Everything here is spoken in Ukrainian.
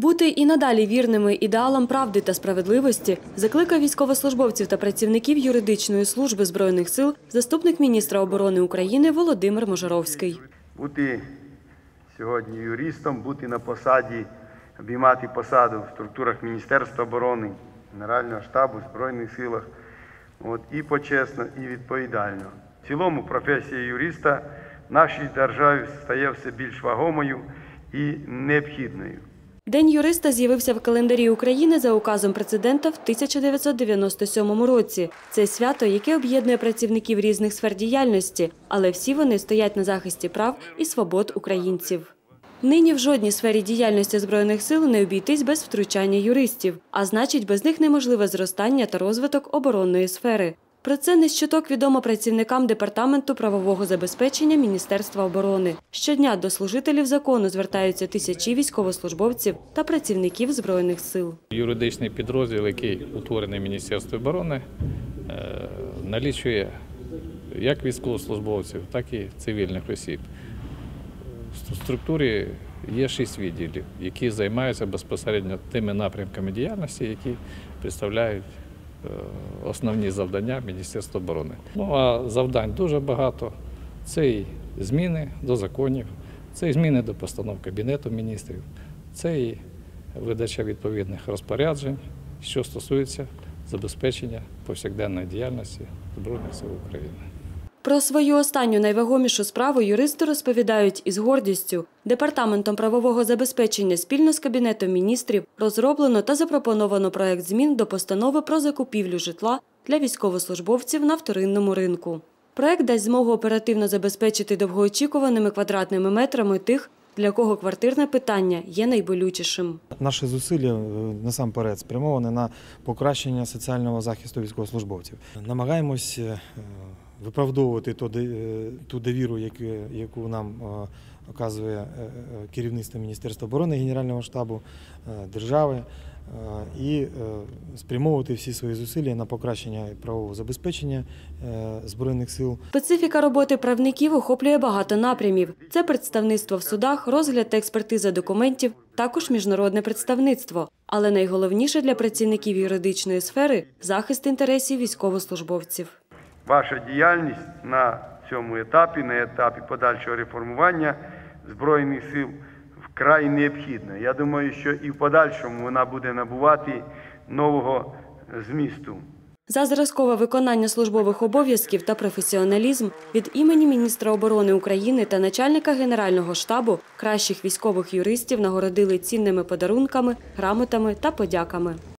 Бути і надалі вірними ідеалам правди та справедливості закликав військовослужбовців та працівників юридичної служби збройних сил заступник міністра оборони України Володимир Можаровський. бути сьогодні юристом, бути на посаді, обіймати посаду в структурах Міністерства оборони, Генерального штабу, Збройних силах. От, і почесно, і відповідально. В цілому професія юриста в нашій державі стає все більш вагомою і необхідною. День юриста з'явився в календарі України за указом президента в 1997 році. Це свято, яке об'єднує працівників різних сфер діяльності, але всі вони стоять на захисті прав і свобод українців. Нині в жодній сфері діяльності збройних сил не обійтись без втручання юристів, а значить, без них неможливе зростання та розвиток оборонної сфери. Про це не з чуток відомо працівникам департаменту правового забезпечення Міністерства оборони. Щодня до служителів закону звертаються тисячі військовослужбовців та працівників збройних сил. Юридичний підрозділ, який утворений Міністерством оборони, е, налічує як військовослужбовців, так і цивільних осіб. В структурі є шість відділів, які займаються безпосередньо тими напрямками діяльності, які представляють основні завдання Міністерства оборони. Ну а завдань дуже багато. Це і зміни до законів, це і зміни до постанов Кабінету міністрів, це і видача відповідних розпоряджень, що стосується забезпечення повсякденної діяльності Збройних сил України. Про свою останню найвагомішу справу юристи розповідають із гордістю. Департаментом правового забезпечення спільно з Кабінетом міністрів розроблено та запропоновано проект змін до постанови про закупівлю житла для військовослужбовців на вторинному ринку. Проект дасть змогу оперативно забезпечити довгоочікуваними квадратними метрами тих, для кого квартирне питання є найболючішим. Наші зусилля е, насамперед спрямовані на покращення соціального захисту військовослужбовців. Намагаємось е, виправдовувати е, ту довіру, яку, нам е, оказує е, керівництво Міністерства оборони Генерального штабу держави. І спрямовувати всі свої зусилля на покращення правового забезпечення збройних сил, Специфіка роботи правників охоплює багато напрямів. Це представництво в судах, розгляд та експертиза документів, також міжнародне представництво. Але найголовніше для працівників юридичної сфери захист інтересів військовослужбовців. Ваша діяльність на цьому етапі, на етапі подальшого реформування Збройних сил вкрай необхідна. Я думаю, що і в подальшому вона буде набувати нового змісту. За зразкове виконання службових обов'язків та професіоналізм від імені міністра оборони України та начальника Генерального штабу кращих військових юристів нагородили цінними подарунками, грамотами та подяками.